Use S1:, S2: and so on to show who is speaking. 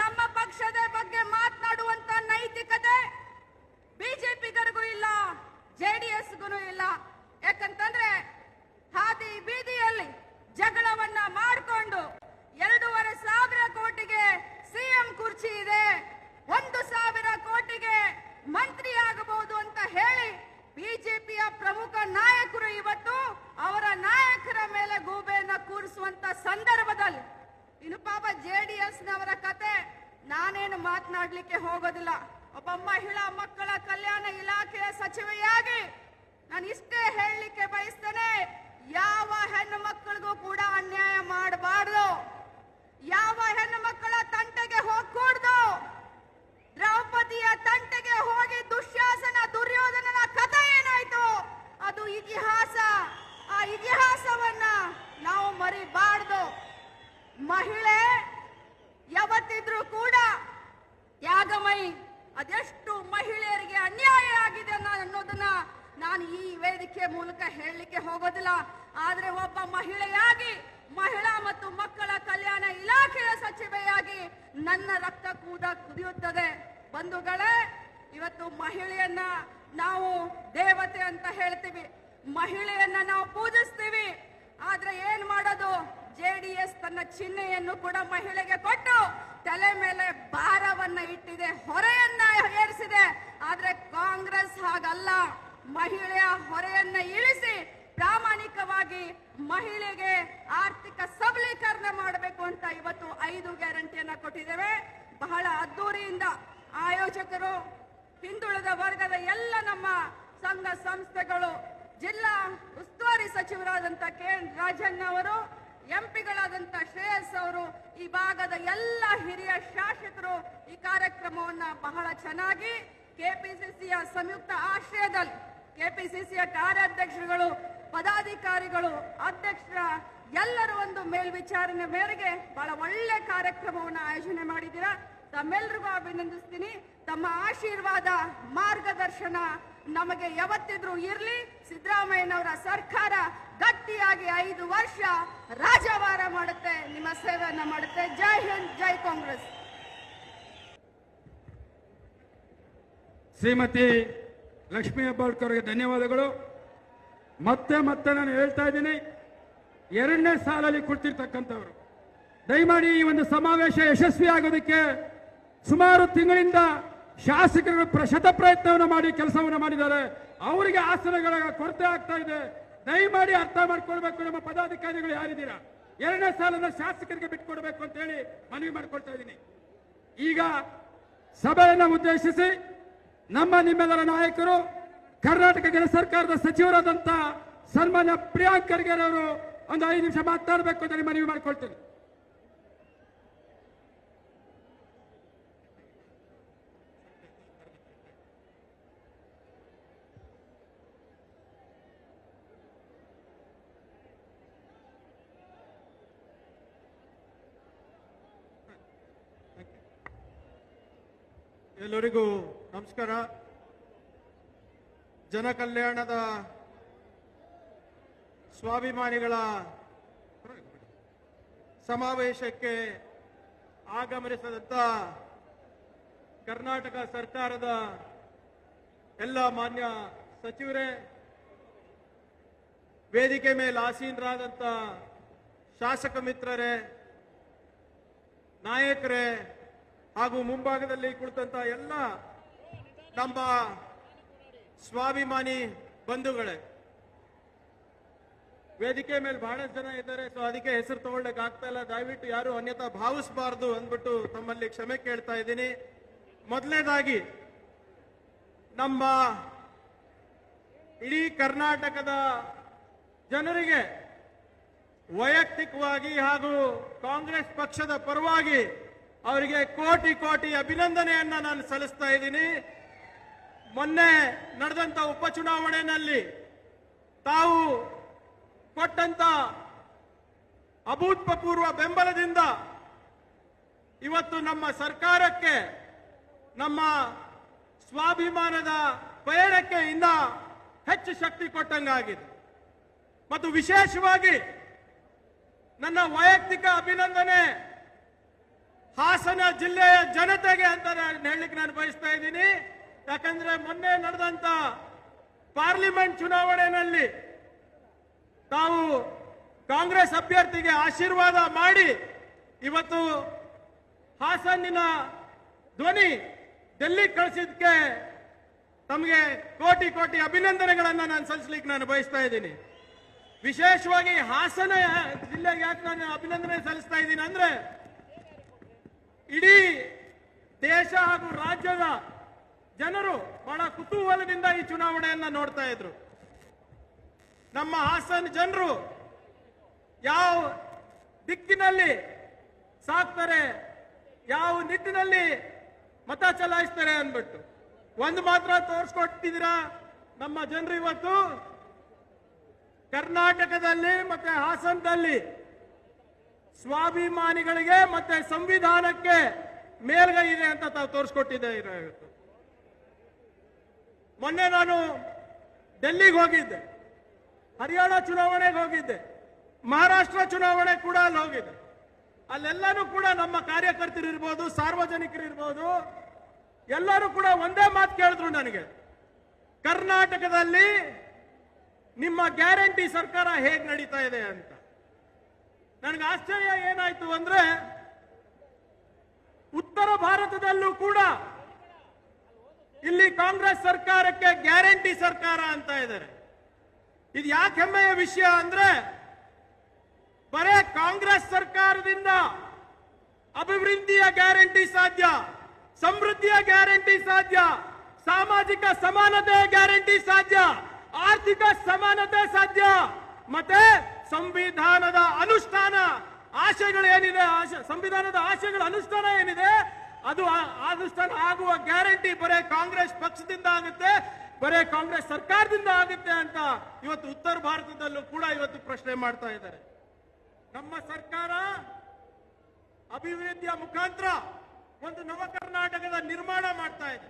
S1: ನಮ್ಮ ಪಕ್ಷದ ಬಗ್ಗೆ ಮಾತನಾಡುವಂತ ನೈತಿಕತೆ ಬಿಜೆಪಿಗರಿಗೂ ಇಲ್ಲ, ಜೆಡಿಎಸ್ಗೂ ಇಲ್ಲ. ಯಾಕಂತಂದ್ರೆ ಹಾದಿ ಬೀದಿಯಲ್ಲಿ ಜಗಳವನ್ನ ಮಾಡಿಕೊಂಡು ಎರಡೂವರೆ ಸಾವಿರ ಕೋಟಿಗೆ ಸಿಎಂ ಕುರ್ಚಿ ಇದೆ. ಒಂದು ಸಾವಿರ ಕೋಟಿಗೆ ಮಂತ್ರಿ ಆಗಬಹುದು ಅಂತ ಹೇಳಿ ಬಿಜೆಪಿಯ ಪ್ರಮುಖ ನಾಯಕರು ಇವತ್ತು ಅವರ ನಾಯಕರ ಮೇಲೆ ಗೂಬೆಯನ್ನ ಕೂರಿಸುವಂತ ಸಂದರ್ಭದಲ್ಲಿ. ಇನ್ನು ಪಾಪ ಜೆಡಿಎಸ್ ನವರ ಕತೆ ನಾನೇನು ಮಾತನಾಡ್ಲಿಕ್ಕೆ ಹೋಗೋದಿಲ್ಲ. ಒಬ್ಬ ಮಹಿಳಾ ಮಕ್ಕಳ ಕಲ್ಯಾಣ ಇಲಾಖೆಯ ಸಚಿವೆಯಾಗಿ ನಾನು ಇಷ್ಟೇ ಹೇಳಲಿಕ್ಕೆ ಬಯಸ್ತೇನೆ, ಯಾವ ಹೆಣ್ಣು ಮಕ್ಕಳಿಗೂ ಕೂಡ ಅನ್ಯಾಯ ಮಾಡಬಾರ್ದು. ಯಾವ ಹೆಣ್ಣು ಮಕ್ಕಳ ತಂಟೆಗೆ ಹೋಗ್ಕೂಡ್ದು ದ್ರೌಪದಿಯ ತಂಟೆಗೆ ಹೋಗಿ ದುಶ್ಯಾಸನ ದುರ್ಯೋಧನನ ಕಥೆ ಏನಾಯ್ತು ಅದು ಇತಿಹಾಸ ಆ ಇತಿಹಾಸವನ್ನ ನಾವು ಮರಿಬಾರ್ದು ಮಹಿಳೆ ಯಾವತ್ತಿದ್ರೂ ಕೂಡ ತ್ಯಾಗಮಯಿ ಅದೆಷ್ಟು ಮಹಿಳೆಯರಿಗೆ ಅನ್ಯಾಯ ಆಗಿದೆ ಅನ್ನೋ- ಅನ್ನೋದನ್ನ ನಾನು ಈ ವೇದಿಕೆ ಮೂಲಕ ಹೇಳಲಿಕ್ಕೆ ಹೋಗೋದಿಲ್ಲ. ಆದ್ರೆ ಒಬ್ಬ ಮಹಿಳೆಯಾಗಿ ಮಹಿಳಾ ಮತ್ತು ಮಕ್ಕಳ ಕಲ್ಯಾಣ ಇಲಾಖೆಯ ಸಚಿವೆಯಾಗಿ ನನ್ನ ರಕ್ತ ಕೂಡ ಕುದಿಯುತ್ತದೆ. ಬಂಧುಗಳೇ, ಇವತ್ತು ಮಹಿಳೆಯನ್ನ ನಾವು ದೇವತೆ ಅಂತ ಹೇಳ್ತೀವಿ. ಮಹಿಳೆಯನ್ನ ನಾವು ಪೂಜಿಸ್ತೀವಿ. ಆದ್ರೆ ಏನ್ ಮಾಡೋದು? ಜೆಡಿಎಸ್ ತನ್ನ ಚಿಹ್ನೆಯನ್ನು ಕೂಡ ಮಹಿಳೆಗೆ ಕೊಟ್ಟು ತಲೆ ಮೇಲೆ ಭಾರವನ್ನ ಇಟ್ಟಿದೆ, ಹೊರೆಯನ್ನ ಏರಿಸಿದೆ. ಆದ್ರೆ ಕಾಂಗ್ರೆಸ್ ಹಾಗಲ್ಲ. ಮಹಿಳೆಯ ಹೊರೆಯನ್ನ ಇಳಿಸಿ ಪ್ರಾಮಾಣಿಕವಾಗಿ ಮಹಿಳೆಗೆ ಆರ್ಥಿಕ ಸಬಲೀಕರಣ ಮಾಡಬೇಕು ಅಂತ ಇವತ್ತು ಐದು ಗ್ಯಾರಂಟಿಯನ್ನ ಕೊಟ್ಟಿದ್ದೇವೆ. ಬಹಳ ಅದ್ದೂರಿಯಿಂದ ಆಯೋಜಕರು, ಹಿಂದುಳಿದ ವರ್ಗದ ಎಲ್ಲ ನಮ್ಮ ಸಂಘ ಸಂಸ್ಥೆಗಳು, ಜಿಲ್ಲಾ ಉಸ್ತುವಾರಿ ಸಚಿವರಾದಂತ ಕೆ ಎನ್ ರಾಜಣ್ಣ ಅವರು ಎಂಪಿಗಳಾದಂತ ಶ್ರೇಯಸ್ ಅವರು ಈ ಭಾಗದ ಎಲ್ಲ ಹಿರಿಯ ಶಾಸಕರು ಈ ಕಾರ್ಯಕ್ರಮವನ್ನ ಬಹಳ ಚೆನ್ನಾಗಿ ಕೆಪಿಸಿಸಿಯ ಸಂಯುಕ್ತ ಆಶ್ರಯದಲ್ಲಿ ಕೆಪಿಸಿಸಿಯ ಕಾರ್ಯಾಧ್ಯಕ್ಷರುಗಳು, ಪದಾಧಿಕಾರಿಗಳು, ಅಧ್ಯಕ್ಷರ ಎಲ್ಲರ ಒಂದು ಮೇಲ್ವಿಚಾರಣೆ ಮೇರೆಗೆ ಬಹಳ ಒಳ್ಳೆ ಕಾರ್ಯಕ್ರಮವನ್ನು ಆಯೋಜನೆ ಮಾಡಿದ್ದೀರಾ. ತಮ್ಮೆಲ್ಲರಿಗೂ ಅಭಿನಂದಿಸ್ತೀನಿ. ತಮ್ಮ ಆಶೀರ್ವಾದ ಮಾರ್ಗದರ್ಶನ ನಮಗೆ ಯಾವತ್ತಿದ್ರೂ ಇರ್ಲಿ. ಸಿದ್ದರಾಮಯ್ಯನವರ ಸರ್ಕಾರ ಗಟ್ಟಿಯಾಗಿ ಐದು ವರ್ಷ ರಾಜವಾರ ಮಾಡುತ್ತೆ. ನಿಮ್ಮ ಸೇವೆಯನ್ನ ಮಾಡುತ್ತೆ. ಜೈ ಹಿಂದ್, ಜೈ ಕಾಂಗ್ರೆಸ್.
S2: ಶ್ರೀಮತಿ ಲಕ್ಷ್ಮೀ ಹೆಬ್ಬಾಳ್ಕರ್ಗೆ ಧನ್ಯವಾದಗಳು. ಮತ್ತೆ ಮತ್ತೆ ನಾನು ಹೇಳ್ತಾ ಇದ್ದೀನಿ, ಎರಡನೇ ಸಾಲಲ್ಲಿ ಕುಳಿತಿರ್ತಕ್ಕಂಥವ್ರು, ದಯಮಾಡಿ ಈ ಒಂದು ಸಮಾವೇಶ ಯಶಸ್ವಿ ಆಗೋದಕ್ಕೆ ಸುಮಾರು ತಿಂಗಳಿಂದ ಶಾಸಕರು ಪ್ರಶತ ಪ್ರಯತ್ನವನ್ನು ಮಾಡಿ, ಕೆಲಸವನ್ನು ಮಾಡಿದ್ದಾರೆ. ಅವರಿಗೆ ಆಸನಗಳ ಕೊರತೆ ಆಗ್ತಾ ಇದೆ. ದಯಮಾಡಿ ಅರ್ಥ ಮಾಡ್ಕೊಳ್ಬೇಕು ನಮ್ಮ ಪದಾಧಿಕಾರಿಗಳು ಯಾರಿದ್ದೀರಾ? ಎರಡನೇ ಸಾಲನ ಶಾಸಕರಿಗೆ ಬಿಟ್ಕೊಡ್ಬೇಕು ಅಂತ ಹೇಳಿ ಮನವಿ ಮಾಡ್ಕೊಳ್ತಾ ಇದ್ದೀನಿ. ಈಗ ಸಭೆಯನ್ನು ಉದ್ದೇಶಿಸಿ ನಮ್ಮ ನಿಮ್ಮೆಲ್ಲರ ನಾಯಕರು, ಕರ್ನಾಟಕ ಜನ ಸರ್ಕಾರದ ಸಚಿವರಾದಂತಹ ಸನ್ಮಾನ್ಯ ಪ್ರಿಯಾಂಕ್ ಖರ್ಗೆ ಅವರು ಒಂದು ಐದು ನಿಮಿಷ ಮಾತಾಡಬೇಕು ಅಂತ ಮನವಿ ಮಾಡ್ಕೊಳ್ತೇನೆ.
S3: ಎಲ್ಲರಿಗೂ ನಮಸ್ಕಾರ. ಜನಕಲ್ಯಾಣದ ಸ್ವಾಭಿಮಾನಿಗಳ ಸಮಾವೇಶಕ್ಕೆ ಆಗಮನಿಸಿದಂತ ಕರ್ನಾಟಕ ಸರ್ಕಾರದ ಎಲ್ಲ ಮಾನ್ಯ ಸಚಿವರೇ, ವೇದಿಕೆ ಮೇಲೆ ಆಸೀನರಾದಂಥ ಶಾಸಕ ಮಿತ್ರರೇ, ನಾಯಕರೇ ಹಾಗೂ ಮುಂಭಾಗದಲ್ಲಿ ಕುಳಿತಂತ ಎಲ್ಲ ನಮ್ಮ ಸ್ವಾಭಿಮಾನಿ ಬಂಧುಗಳೇ. ವೇದಿಕೆ ಮೇಲೆ ಬಹಳಷ್ಟು ಜನ ಇದ್ದಾರೆ ಸೊ ಅದಕ್ಕೆ ಹೆಸರು ತಗೊಳ್ಳಕ್ ಆಗ್ತಾ ಇಲ್ಲ. ದಯವಿಟ್ಟು ಯಾರು ಅನ್ಯತಾ ಭಾವಿಸಬಾರ್ದು ಅಂದ್ಬಿಟ್ಟು ತಮ್ಮಲ್ಲಿ ಕ್ಷಮೆ ಕೇಳ್ತಾ ಇದ್ದೀನಿ. ಮೊದಲನೇದಾಗಿ, ನಮ್ಮ ಇಡೀ ಕರ್ನಾಟಕದ ಜನರಿಗೆ ವೈಯಕ್ತಿಕವಾಗಿ ಹಾಗೂ ಕಾಂಗ್ರೆಸ್ ಪಕ್ಷದ ಪರವಾಗಿ ಅವರಿಗೆ ಕೋಟಿ ಕೋಟಿ ಅಭಿನಂದನೆಯನ್ನ ನಾನು ಸಲ್ಲಿಸ್ತಾ ಇದ್ದೀನಿ. ಮೊನ್ನೆ ನಡೆದಂತ ಉಪಚುನಾವಣೆಯಲ್ಲಿ ತಾವು ಕೊಟ್ಟಂತ ಅಭೂತಪೂರ್ವ ಬೆಂಬಲದಿಂದ ಇವತ್ತು ನಮ್ಮ ಸರ್ಕಾರಕ್ಕೆ, ನಮ್ಮ ಸ್ವಾಭಿಮಾನದ ಪಯಣಕ್ಕೆ ಇನ್ನ ಹೆಚ್ಚು ಶಕ್ತಿ ಕೊಟ್ಟಂಗಾಗಿದೆ. ಮತ್ತು ವಿಶೇಷವಾಗಿ ನನ್ನ ವೈಯಕ್ತಿಕ ಅಭಿನಂದನೆ ಹಾಸನ ಜಿಲ್ಲೆಯ ಜನತೆಗೆ ಅಂತ ನಾನು ಹೇಳಲಿಕ್ಕೆ ನಾನು ಬಯಸ್ತಾ ಇದ್ದೀನಿ. ಯಾಕಂದ್ರೆ ಮೊನ್ನೆ ನಡೆದಂತ ಪಾರ್ಲಿಮೆಂಟ್ ಚುನಾವಣೆಯಲ್ಲಿ ತಾವು ಕಾಂಗ್ರೆಸ್ ಅಭ್ಯರ್ಥಿಗೆ ಆಶೀರ್ವಾದ ಮಾಡಿ ಇವತ್ತು ಹಾಸನಿನ ಧ್ವನಿ ಡೆಲ್ಲಿ ಕಳಿಸಿದ್ಕೆ ತಮಗೆ ಕೋಟಿ ಕೋಟಿ ಅಭಿನಂದನೆಗಳನ್ನು ನಾನು ಸಲ್ಲಿಸಲಿಕ್ಕೆ ನಾನು ಬಯಸ್ತಾ ಇದ್ದೀನಿ. ವಿಶೇಷವಾಗಿ ಹಾಸನ ಜಿಲ್ಲೆಗೆ ಯಾಕೆ ನಾನು ಅಭಿನಂದನೆ ಸಲ್ಲಿಸ್ತಾ ಇದ್ದೀನಿ ಅಂದ್ರೆ ಇಡೀ ದೇಶ ಹಾಗೂ ರಾಜ್ಯದ ಜನರು ಬಹಳ ಕುತೂಹಲದಿಂದ ಈ ಚುನಾವಣೆಯನ್ನ ನೋಡ್ತಾ ಇದ್ರು. ನಮ್ಮ ಹಾಸನ ಜನರು ಯಾವ ದಿಕ್ಕಿನಲ್ಲಿ ಸಾಕ್ತಾರೆ, ಯಾವ ನಿಟ್ಟಿನಲ್ಲಿ ಮತ ಚಲಾಯಿಸ್ತಾರೆ ಅಂದ್ಬಿಟ್ಟು ಒಂದು ಮಾತ್ರ ತೋರಿಸ್ಕೊಟ್ಟಿದ್ದೀರಾ? ನಮ್ಮ ಜನರು ಇವತ್ತು ಕರ್ನಾಟಕದಲ್ಲಿ ಮತ್ತೆ ಹಾಸನದಲ್ಲಿ ಸ್ವಾಭಿಮಾನಿಗಳಿಗೆ ಮತ್ತೆ ಸಂವಿಧಾನಕ್ಕೆ ಮೇಲ್ಗೈ ಇದೆ ಅಂತ ತಾವು ತೋರಿಸ್ಕೊಟ್ಟಿದ್ದೆ ಮೊನ್ನೆ ನಾನು ಡೆಲ್ಲಿಗೆ ಹೋಗಿದ್ದೆ. ಹರಿಯಾಣ ಚುನಾವಣೆಗೆ ಹೋಗಿದ್ದೆ. ಮಹಾರಾಷ್ಟ್ರ ಚುನಾವಣೆ ಕೂಡ ಅಲ್ಲಿ ಹೋಗಿದ್ದೆ ಅಲ್ಲೆಲ್ಲರೂ ಕೂಡ ನಮ್ಮ ಕಾರ್ಯಕರ್ತರು ಇರ್ಬೋದು, ಸಾರ್ವಜನಿಕರು ಇರ್ಬೋದು, ಎಲ್ಲರೂ ಕೂಡ ಒಂದೇ ಮಾತು ಕೇಳಿದ್ರು ನನಗೆ. ಕರ್ನಾಟಕದಲ್ಲಿ ನಿಮ್ಮ ಗ್ಯಾರಂಟಿ ಸರ್ಕಾರ ಹೇಗೆ ನಡೀತಾ ಇದೆ ಅಂತ. ನನಗೆ ಆಶ್ಚರ್ಯ ಏನಾಯ್ತು ಅಂದ್ರೆ ಉತ್ತರ ಭಾರತದಲ್ಲೂ ಕೂಡ ಇಲ್ಲಿ ಕಾಂಗ್ರೆಸ್ ಸರ್ಕಾರಕ್ಕೆ ಗ್ಯಾರಂಟಿ ಸರ್ಕಾರ ಅಂತ ಇದ್ದಾರೆ. ಇದು ಯಾಕೆ ಹೆಮ್ಮೆಯ ವಿಷಯ ಅಂದ್ರೆ ಬರೇ ಕಾಂಗ್ರೆಸ್ ಸರ್ಕಾರದಿಂದ ಅಭಿವೃದ್ಧಿಯ ಗ್ಯಾರಂಟಿ ಸಾಧ್ಯ, ಸಮೃದ್ಧಿಯ ಗ್ಯಾರಂಟಿ ಸಾಧ್ಯ, ಸಾಮಾಜಿಕ ಸಮಾನತೆಯ ಗ್ಯಾರಂಟಿ ಸಾಧ್ಯ, ಆರ್ಥಿಕ ಸಮಾನತೆ ಸಾಧ್ಯ, ಮತ್ತೆ ಸಂವಿಧಾನದ ಅನುಷ್ಠಾನ ಆಶಯಗಳು ಏನಿದೆ? ಸಂವಿಧಾನದ ಆಶಯಗಳ ಅನುಷ್ಠಾನ ಏನಿದೆ? ಅದು ಅನುಷ್ಠಾನ ಆಗುವ ಗ್ಯಾರಂಟಿ ಬರೇ ಕಾಂಗ್ರೆಸ್ ಪಕ್ಷದಿಂದ ಆಗುತ್ತೆ, ಬರೇ ಕಾಂಗ್ರೆಸ್ ಸರ್ಕಾರದಿಂದ ಆಗುತ್ತೆ ಅಂತ ಇವತ್ತು ಉತ್ತರ ಭಾರತದಲ್ಲೂ ಕೂಡ ಇವತ್ತು ಪ್ರಶ್ನೆ ಮಾಡ್ತಾ ಇದ್ದಾರೆ. ನಮ್ಮ ಸರ್ಕಾರ ಅಭಿವೃದ್ಧಿಯ ಮುಖಾಂತರ ಒಂದು ನವ ಕರ್ನಾಟಕದ ನಿರ್ಮಾಣ ಮಾಡ್ತಾ ಇದೆ.